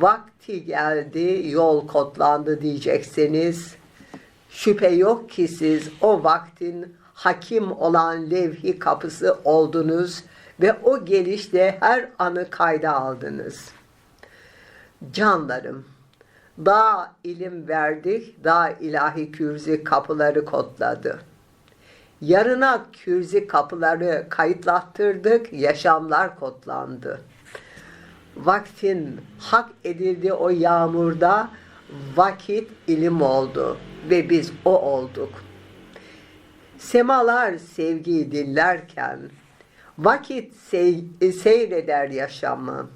vakti geldi, yol kodlandı diyecekseniz, şüphe yok ki siz o vaktin hakim olan levhi kapısı oldunuz ve o gelişte her anı kayda aldınız. Canlarım, daha ilim verdik, daha ilahi kürzi kapıları kodladı. Yarına kürzi kapıları kayıtlattırdık, yaşamlar kodlandı. Vaktin hak edildi o yağmurda, vakit ilim oldu ve biz o olduk. Semalar sevgiyi dinlerken, vakit sey- seyreder yaşamı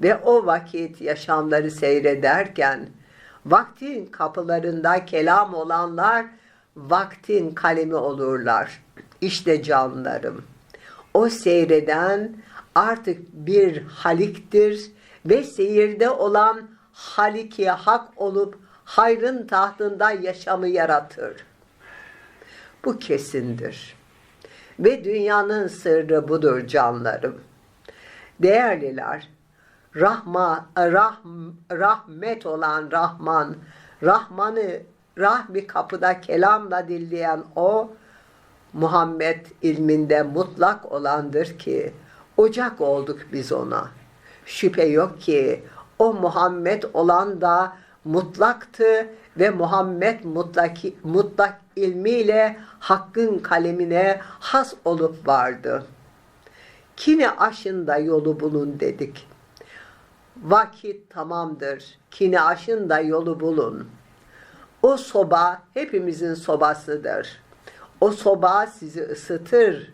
ve o vakit yaşamları seyrederken vaktin kapılarında kelam olanlar vaktin kalemi olurlar. İşte canlarım. O seyreden artık bir haliktir ve seyirde olan haliki hak olup hayrın tahtında yaşamı yaratır. Bu kesindir. Ve dünyanın sırrı budur canlarım. Değerliler, Rahma, rahm, rahmet olan Rahman, Rahman'ı rahmi kapıda kelamla dilleyen o, Muhammed ilminde mutlak olandır ki, ocak olduk biz ona. Şüphe yok ki o Muhammed olan da mutlaktı ve Muhammed mutlaki, mutlak ilmiyle hakkın kalemine has olup vardı. Kine aşında yolu bulun dedik. Vakit tamamdır. Kine aşın da yolu bulun. O soba hepimizin sobasıdır. O soba sizi ısıtır.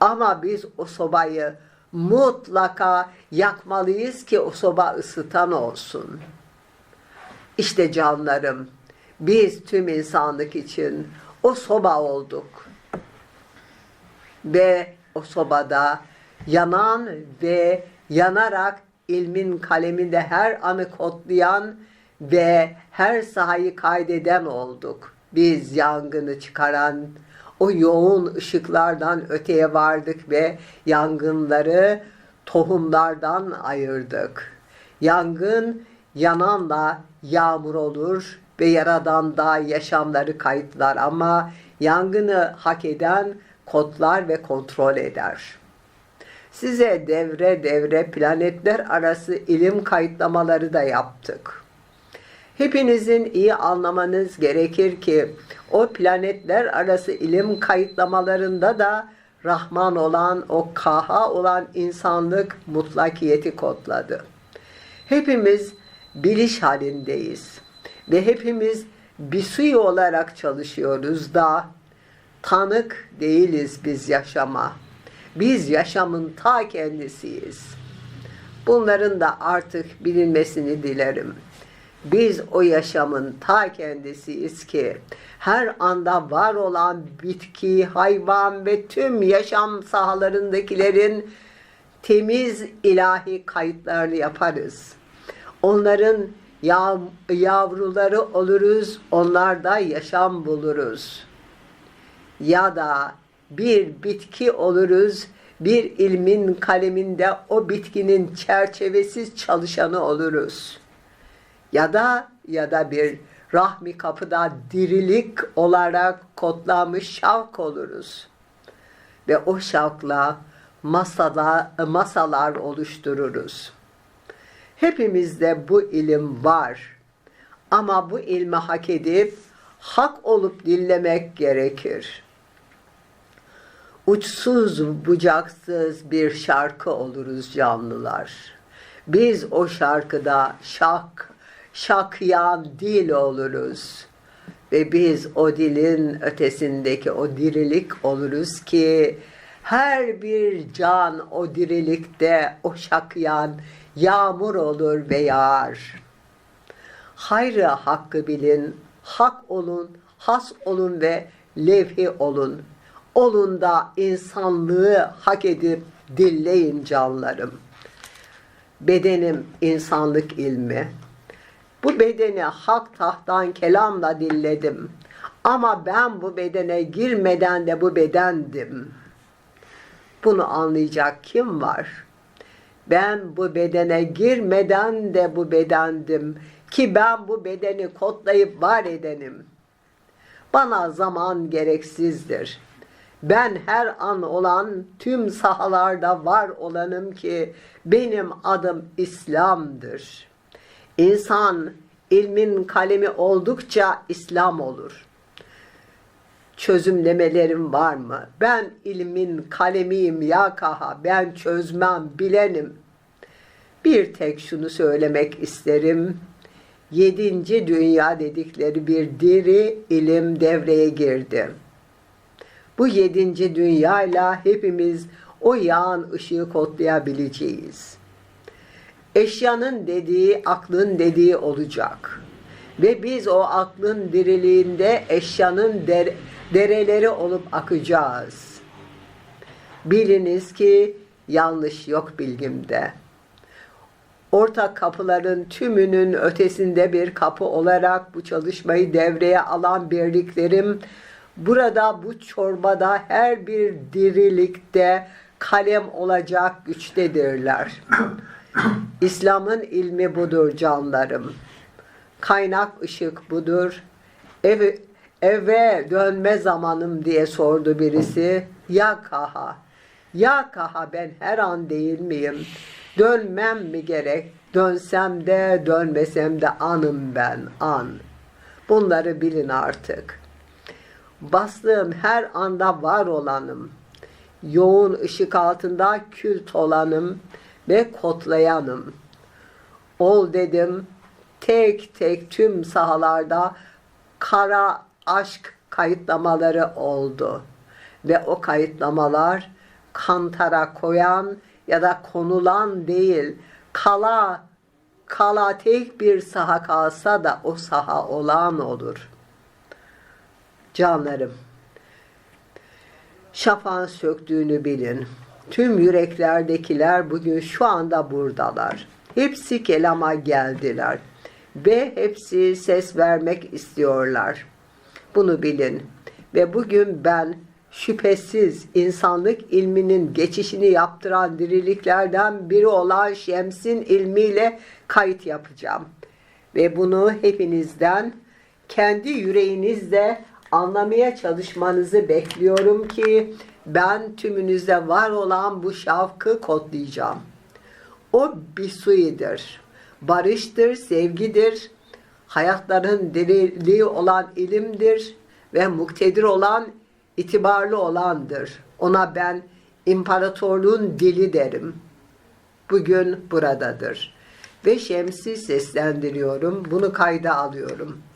Ama biz o sobayı mutlaka yakmalıyız ki o soba ısıtan olsun. İşte canlarım, biz tüm insanlık için o soba olduk. Ve o sobada yanan ve yanarak ilmin kaleminde her anı kodlayan ve her sahayı kaydeden olduk. Biz yangını çıkaran o yoğun ışıklardan öteye vardık ve yangınları tohumlardan ayırdık. Yangın yananla yağmur olur ve yaradan da yaşamları kayıtlar ama yangını hak eden kodlar ve kontrol eder.'' Size devre devre planetler arası ilim kayıtlamaları da yaptık. Hepinizin iyi anlamanız gerekir ki o planetler arası ilim kayıtlamalarında da Rahman olan, o Kaha olan insanlık mutlakiyeti kodladı. Hepimiz biliş halindeyiz ve hepimiz bisuy olarak çalışıyoruz da tanık değiliz biz yaşama. Biz yaşamın ta kendisiyiz. Bunların da artık bilinmesini dilerim. Biz o yaşamın ta kendisiyiz ki her anda var olan bitki, hayvan ve tüm yaşam sahalarındakilerin temiz ilahi kayıtlarını yaparız. Onların yav yavruları oluruz, onlarda yaşam buluruz. Ya da bir bitki oluruz, bir ilmin kaleminde o bitkinin çerçevesiz çalışanı oluruz. Ya da ya da bir rahmi kapıda dirilik olarak kodlanmış şavk oluruz. Ve o şavkla masada, masalar oluştururuz. Hepimizde bu ilim var. Ama bu ilmi hak edip hak olup dinlemek gerekir uçsuz bucaksız bir şarkı oluruz canlılar. Biz o şarkıda şak, şakyan dil oluruz. Ve biz o dilin ötesindeki o dirilik oluruz ki her bir can o dirilikte o şakyan yağmur olur ve yağar. Hayrı hakkı bilin, hak olun, has olun ve levhi olun. Olun da insanlığı hak edip dilleyin canlarım. Bedenim insanlık ilmi. Bu bedeni hak tahttan kelamla dilledim. Ama ben bu bedene girmeden de bu bedendim. Bunu anlayacak kim var? Ben bu bedene girmeden de bu bedendim ki ben bu bedeni kodlayıp var edenim. Bana zaman gereksizdir. Ben her an olan tüm sahalarda var olanım ki benim adım İslam'dır. İnsan ilmin kalemi oldukça İslam olur. Çözümlemelerim var mı? Ben ilmin kalemiyim ya kaha. Ben çözmem, bilenim. Bir tek şunu söylemek isterim. Yedinci dünya dedikleri bir diri ilim devreye girdi. Bu yedinci dünyayla hepimiz o yağın ışığı kodlayabileceğiz. Eşyanın dediği, aklın dediği olacak. Ve biz o aklın diriliğinde eşyanın der- dereleri olup akacağız. Biliniz ki yanlış yok bilgimde. Ortak kapıların tümünün ötesinde bir kapı olarak bu çalışmayı devreye alan birliklerim burada bu çorbada her bir dirilikte kalem olacak güçtedirler. İslam'ın ilmi budur canlarım. Kaynak ışık budur. Ev, eve dönme zamanım diye sordu birisi. Ya kaha, ya kaha ben her an değil miyim? Dönmem mi gerek? Dönsem de dönmesem de anım ben, an. Bunları bilin artık. Bastığım her anda var olanım. Yoğun ışık altında kült olanım ve kodlayanım. Ol dedim, tek tek tüm sahalarda kara aşk kayıtlamaları oldu. Ve o kayıtlamalar kantara koyan ya da konulan değil, kala kala tek bir saha kalsa da o saha olan olur. Canlarım, şafağın söktüğünü bilin. Tüm yüreklerdekiler bugün şu anda buradalar. Hepsi kelama geldiler ve hepsi ses vermek istiyorlar. Bunu bilin. Ve bugün ben şüphesiz insanlık ilminin geçişini yaptıran diriliklerden biri olan Şems'in ilmiyle kayıt yapacağım. Ve bunu hepinizden kendi yüreğinizle anlamaya çalışmanızı bekliyorum ki ben tümünüzde var olan bu şavkı kodlayacağım. O bir suidir, barıştır, sevgidir, hayatların diriliği olan ilimdir ve muktedir olan, itibarlı olandır. Ona ben imparatorluğun dili derim. Bugün buradadır. Ve Şems'i seslendiriyorum, bunu kayda alıyorum.''